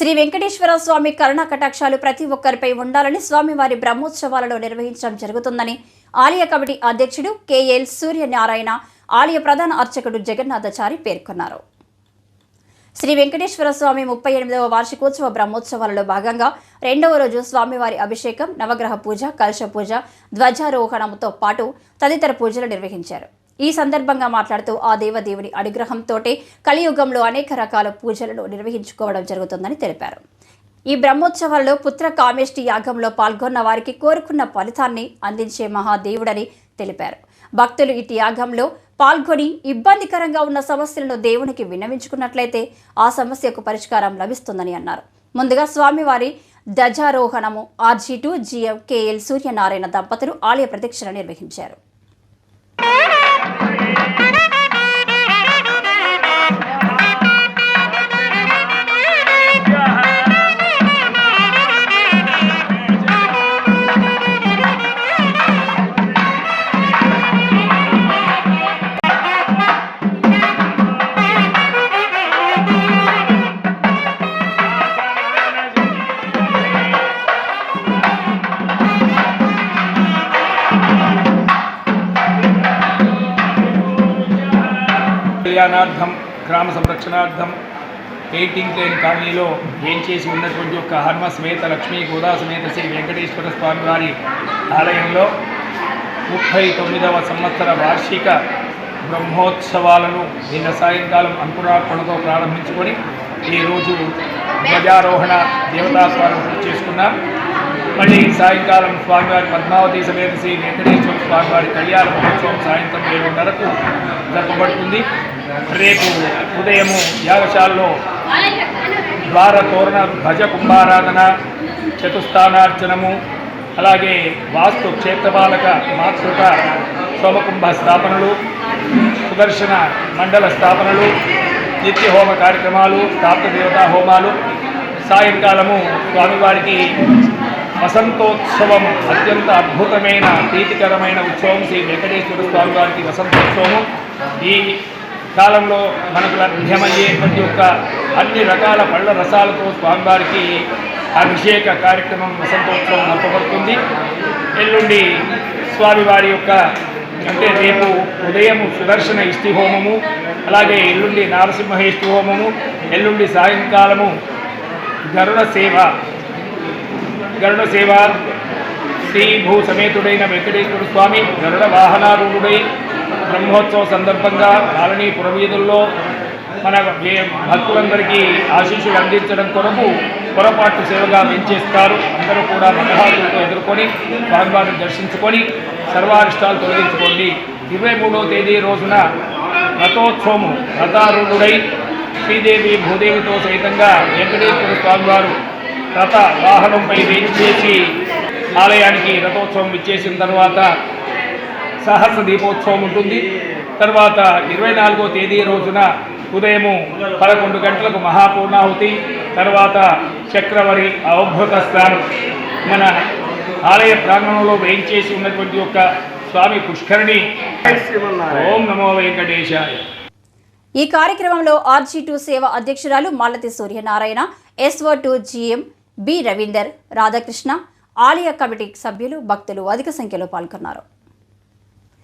శ్రీ వెంకటేశ్వర స్వామి కరుణా కటాక్షాలు ప్రతి ఒక్కరిపై ఉండాలని స్వామివారి బ్రహ్మోత్సవాలలో నిర్వహించడం జరుగుతుందని ఆలయ కమిటీ అధ్యక్షుడు కేఎల్ సూర్యనారాయణ ఆలయ ప్రధాన అర్చకుడు జగన్నాథచారి పేర్కొన్నారు. శ్రీ వెంకటేశ్వర స్వామి ముప్పై ఎనిమిదవ వార్షికోత్సవ బ్రహ్మోత్సవాలలో భాగంగా రెండవ రోజు స్వామివారి అభిషేకం నవగ్రహ పూజ కలశ పూజ ధ్వజారోహణంతో పాటు తదితర పూజలు నిర్వహించారు. ఈ సందర్భంగా మాట్లాడుతూ ఆ దేవదేవుని అనుగ్రహంతోటే కలియుగంలో అనేక రకాల పూజలను నిర్వహించుకోవడం జరుగుతుందని తెలిపారు. ఈ బ్రహ్మోత్సవాల్లో పుత్ర కామేష్టి యాగంలో పాల్గొన్న వారికి కోరుకున్న ఫలితాన్ని అందించే మహాదేవుడని తెలిపారు. భక్తులు ఇటు యాగంలో పాల్గొని ఇబ్బందికరంగా ఉన్న సమస్యలను దేవునికి విన్నవించుకున్నట్లయితే ఆ సమస్యకు పరిష్కారం లభిస్తుందని అన్నారు. ముందుగా స్వామివారి ధ్వజారోహణము RG two GM K L Suryanarayana దంపతులు ఆలయ ప్రదక్షిణ నిర్వహించారు. కళ్యాణార్థం గ్రామ సంరక్షణార్థం ఎయిటింగ్ లేన్ కాలనీలో ఏం చేసి ఉన్నటువంటి యొక్క హర్మ సమేత లక్ష్మీ గోదా సమేత శ్రీ వెంకటేశ్వర స్వామి వారి ఆలయంలో ముప్పై తొమ్మిదవ సంవత్సర వార్షిక బ్రహ్మోత్సవాలను నిన్న సాయంకాలం అంకురార్పణతో ప్రారంభించుకొని ఈరోజు ధ్వజారోహణ దేవతాస్వారం పూర్తి చేసుకున్నాం. మళ్ళీ సాయంకాలం స్వామివారి పద్మావతి సమేత శ్రీ వెంకటేశ్వర స్వామివారి కళ్యాణ మహోత్సవం సాయంత్రం ఏడున్నరకు జరపబడుతుంది. రేపు ఉదయము యాగశాలలో ద్వార తోరణ ధ్వజ కుంభారాధన చతుస్థానార్చనము అలాగే వాస్తు క్షేత్రపాలక మాతృక సోమకుంభ స్థాపనలు సుదర్శన మండల స్థాపనలు నిత్య హోమ కార్యక్రమాలు స్థాప్త దేవతా హోమాలు. సాయంకాలము స్వామివారికి వసంతోత్సవం అత్యంత అద్భుతమైన ప్రీతికరమైన ఉత్సవం శ్రీ వెంకటేశ్వర స్వామి వారికి వసంతోత్సవము. ఈ కాలంలో మనకు లభ్యమయ్యేటువంటి యొక్క అన్ని రకాల పళ్ళ రసాలతో స్వామివారికి అభిషేక కార్యక్రమం వసంతోత్సవం నడపబడుతుంది ఎల్లుండి స్వామివారి యొక్క అంటే రేపు ఉదయం సుదర్శన ఇష్టి హోమము అలాగే ఎల్లుండి నారసింహ ఇష్టి హోమము ఎల్లుండి సాయంకాలము గరుడ సేవ. గరుడ సేవ శ్రీ భూ సమేతుడైన వెంకటేశ్వర స్వామి గరుడ వాహనారూఢుడై బ్రహ్మోత్సవ సందర్భంగా కాలనీ పురవీధుల్లో మన భక్తులందరికీ ఆశీస్సులు అందించడం కొరకు పొరపాటు సేవగా వెంచేస్తారు అందరూ కూడా మనహాతులతో ఎదుర్కొని స్వామివారిని దర్శించుకొని సర్వారిష్టాలు తొలగించుకోండి. ఇరవై మూడవ తేదీ రోజున రథోత్సవము రథారూఢుడై శ్రీదేవి భూదేవితో సహితంగా వెంకటేశ్వర స్వామివారు రథ వాహనంపై వేయించేసి ఆలయానికి రథోత్సవం ఇచ్చేసిన తర్వాత సహస్ర దీపోత్సవం ఉంటుంది. తర్వాత ఇరవై నాలుగో తేదీ రోజున ఉదయము పదకొండు గంటలకు మహాపూర్ణాహుతి తర్వాత చక్రవరి అవభృత స్నానం. మన ఆలయ ప్రాంగణంలో వేయించేసి ఉన్నటువంటి ఒక స్వామి పుష్కరిణి. ఓం నమో వెంకటేశాయ. ఈ కార్యక్రమంలో ఆర్జీ టూ సేవ అధ్యక్షురాలు Malathi Suryanarayana SO two GM B Ravinder Radhakrishna ఆలయ కమిటీ సభ్యులు భక్తులు అధిక సంఖ్యలో పాల్గొన్నారు.